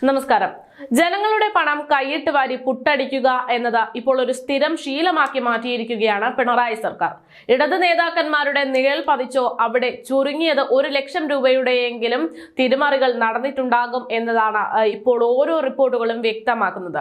നമസ്കാരം. ജനങ്ങളുടെ പണം കൈയിട്ട് വാരി പുട്ടടിക്കുക എന്നത് ഇപ്പോൾ ഒരു സ്ഥിരം ശീലമാക്കി മാറ്റിയിരിക്കുകയാണ് പിണറായി സർക്കാർ. ഇടത് നേതാക്കന്മാരുടെ നിഴൽ പതിച്ചോ അവിടെ ചുരുങ്ങിയത് ഒരു ലക്ഷം രൂപയുടെയെങ്കിലും തിരിമറികൾ നടന്നിട്ടുണ്ടാകും എന്നതാണ് ഇപ്പോൾ ഓരോ റിപ്പോർട്ടുകളും വ്യക്തമാക്കുന്നത്.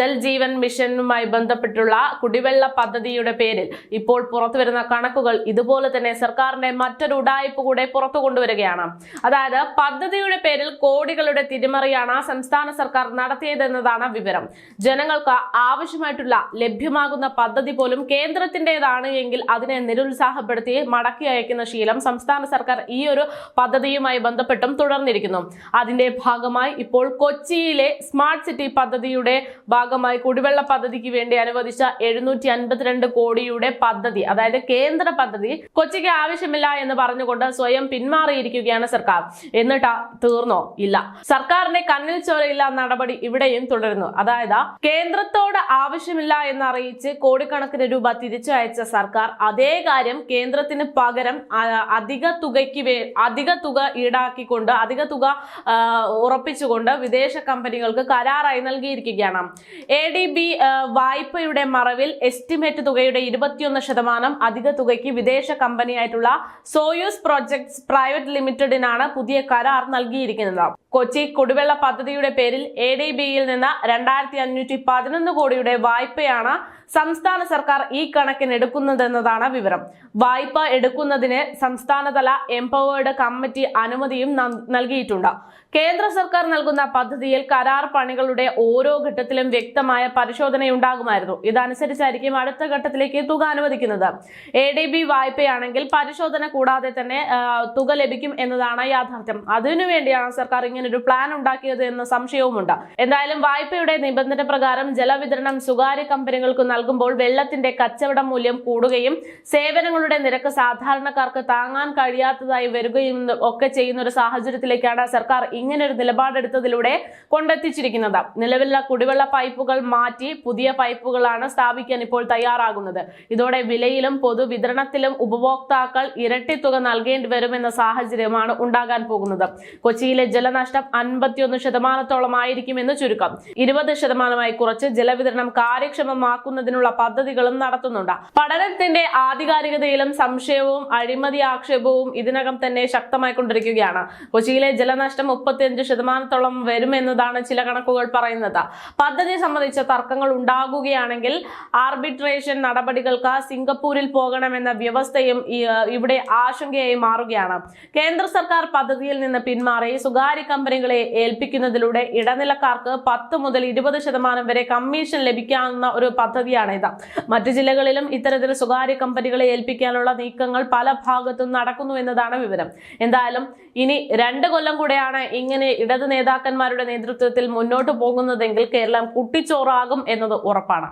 ജൽ ജീവൻ മിഷനുമായി ബന്ധപ്പെട്ടുള്ള കുടിവെള്ള പദ്ധതിയുടെ പേരിൽ ഇപ്പോൾ പുറത്തു വരുന്ന കണക്കുകൾ ഇതുപോലെ തന്നെ സർക്കാരിന്റെ മറ്റൊരു ഉടായ്പ കൂടെ പുറത്തു കൊണ്ടുവരികയാണ്. അതായത് പദ്ധതിയുടെ പേരിൽ കോടികളുടെ തിരിമറിയാണ് സംസ്ഥാന സർക്കാർ നടത്തിയതെന്നതാണ് വിവരം. ജനങ്ങൾക്ക് ആവശ്യമായിട്ടുള്ള ലഭ്യമാകുന്ന പദ്ധതി പോലും കേന്ദ്രത്തിന്റെതാണ് എങ്കിൽ അതിനെ നിരുത്സാഹപ്പെടുത്തി മടക്കി അയക്കുന്ന ശീലം സംസ്ഥാന സർക്കാർ ഈ ഒരു പദ്ധതിയുമായി ബന്ധപ്പെട്ടും തുടർന്നിരിക്കുന്നു. അതിന്റെ ഭാഗമായി ഇപ്പോൾ കൊച്ചിയിലെ സ്മാർട്ട് സിറ്റി പദ്ധതിയുടെ ഭാഗമായി കുടിവെള്ള പദ്ധതിക്ക് വേണ്ടി അനുവദിച്ച എഴുന്നൂറ്റി അൻപത്തിരണ്ട് കോടിയുടെ പദ്ധതി അതായത് കേന്ദ്ര പദ്ധതി കൊച്ചിക്ക് ആവശ്യമില്ല എന്ന് പറഞ്ഞുകൊണ്ട് സ്വയം പിന്മാറിയിരിക്കുകയാണ് സർക്കാർ. എന്നിട്ടാ തീർന്നോ? ഇല്ല. സർക്കാരിന്റെ കണ്ണിൽ ചോരയില്ല നടപടി ഇവിടെയും തുടരുന്നു. അതായത് കേന്ദ്രത്തോട് ആവശ്യമില്ല എന്നറിയിച്ച് കോടിക്കണക്കിന് രൂപ തിരിച്ചു അയച്ച സർക്കാർ അതേ കാര്യം കേന്ദ്രത്തിന് പകരം അധിക തുകയ്ക്ക് അധിക തുക ഈടാക്കിക്കൊണ്ട് അധിക തുക ഉറപ്പിച്ചുകൊണ്ട് വിദേശ കമ്പനികൾക്ക് കരാറായി നൽകിയിരിക്കുകയാണ്. എ ഡി ബി വായ്പയുടെ മറവിൽ എസ്റ്റിമേറ്റ് തുകയുടെ ഇരുപത്തിയൊന്ന് ശതമാനം അധിക തുകയ്ക്ക് വിദേശ കമ്പനിയായിട്ടുള്ള സോയൂസ് പ്രോജക്ട്സ് പ്രൈവറ്റ് ലിമിറ്റഡിനാണ് പുതിയ കരാർ നൽകിയിരിക്കുന്നത്. കൊച്ചി കുടിവെള്ള പദ്ധതിയുടെ പേരിൽ എ ഡി ബിയിൽ നിന്ന് രണ്ടായിരത്തി അഞ്ഞൂറ്റി പതിനൊന്ന് കോടിയുടെ വായ്പയാണ് സംസ്ഥാന സർക്കാർ ഈ കണക്കിന് എടുക്കുന്നതെന്നതാണ് വിവരം. വായ്പ എടുക്കുന്നതിന് സംസ്ഥാനതല എംപവേർഡ് കമ്മിറ്റി അനുമതിയും നൽകിയിട്ടുണ്ട്. കേന്ദ്ര സർക്കാർ നൽകുന്ന പദ്ധതിയിൽ കരാർ പണികളുടെ ഓരോ ഘട്ടത്തിലും വ്യക്തമായ പരിശോധനയുണ്ടാകുമായിരുന്നു. ഇതനുസരിച്ചായിരിക്കും അടുത്ത ഘട്ടത്തിലേക്ക് തുക അനുവദിക്കുന്നത്. എ ഡി ബി വായ്പയാണെങ്കിൽ പരിശോധന കൂടാതെ തന്നെ തുക ലഭിക്കും എന്നതാണ് യാഥാർത്ഥ്യം. അതിനുവേണ്ടിയാണ് സർക്കാർ ഇങ്ങനെ ഒരു പ്ലാൻ ഉണ്ടാക്കിയത് എന്ന സംശയവുമുണ്ട്. എന്തായാലും വായ്പയുടെ നിബന്ധന പ്രകാരം ജലവിതരണം സ്വകാര്യ കമ്പനികൾക്ക് നൽകുമ്പോൾ വെള്ളത്തിന്റെ കച്ചവട മൂല്യം കൂടുകയും സേവനങ്ങളുടെ നിരക്ക് സാധാരണക്കാർക്ക് താങ്ങാൻ കഴിയാത്തതായി വരികയും ഒക്കെ ചെയ്യുന്ന ഒരു സാഹചര്യത്തിലേക്കാണ് സർക്കാർ ഇങ്ങനൊരു നിലപാടെടുത്തതിലൂടെ കൊണ്ടെത്തിച്ചിരിക്കുന്നത്. നിലവിലുള്ള കുടിവെള്ള പൈപ്പുകൾ മാറ്റി പുതിയ പൈപ്പുകളാണ് സ്ഥാപിക്കാൻ ഇപ്പോൾ തയ്യാറാകുന്നത്. ഇതോടെ വിലയിലും പൊതുവിതരണത്തിലും ഉപഭോക്താക്കൾ ഇരട്ടി തുക നൽകേണ്ടി വരുമെന്ന സാഹചര്യമാണ് ഉണ്ടാകാൻ പോകുന്നത്. കൊച്ചിയിലെ ജലനഷ്ടം അൻപത്തിയൊന്ന് ശതമാനത്തോളം ആയിരിക്കുമെന്ന് ചുരുക്കം. ഇരുപത് ശതമാനമായി കുറച്ച് ജലവിതരണം കാര്യക്ഷമമാക്കുന്നതിനുള്ള പദ്ധതികളും നടത്തുന്നുണ്ട്. പഠനത്തിന്റെ ആധികാരികതയിലും സംശയവും അഴിമതി ആക്ഷേപവും ഇതിനകം തന്നെ ശക്തമായി കൊണ്ടിരിക്കുകയാണ്. കൊച്ചിയിലെ ജലനഷ്ടം മുപ്പത്തിയഞ്ച് ശതമാനത്തോളം വരുമെന്നതാണ് ചില കണക്കുകൾ പറയുന്നത്. പദ്ധതി സംബന്ധിച്ച തർക്കങ്ങൾ ഉണ്ടാകുകയാണെങ്കിൽ ആർബിട്രേഷൻ നടപടികൾക്ക് സിംഗപ്പൂരിൽ പോകണമെന്ന വ്യവസ്ഥയും ഇവിടെ ആശങ്കയായി മാറുകയാണ്. കേന്ദ്ര സർക്കാർ പദ്ധതിയിൽ നിന്ന് പിന്മാറി സ്വകാര്യ കമ്പനികളെ ഏൽപ്പിക്കുന്നതിലൂടെ ഇടനിലക്കാർക്ക് പത്ത് മുതൽ ഇരുപത് ശതമാനം വരെ കമ്മീഷൻ ലഭിക്കാവുന്ന ഒരു പദ്ധതിയാണ് ഇത് മറ്റു ജില്ലകളിലും ഇത്തരത്തിൽ സ്വകാര്യ കമ്പനികളെ ഏൽപ്പിക്കാനുള്ള നീക്കങ്ങൾ പല ഭാഗത്തും നടക്കുന്നു എന്നതാണ് വിവരം. എന്തായാലും ഇനി രണ്ട് കൊല്ലം കൂടെയാണ് ഇങ്ങനെ ഇടത് നേതാക്കന്മാരുടെ നേതൃത്വത്തിൽ മുന്നോട്ട് പോകുന്നതെങ്കിൽ കേരളം കുട്ടിച്ചോറാകും എന്നത് ഉറപ്പാണ്.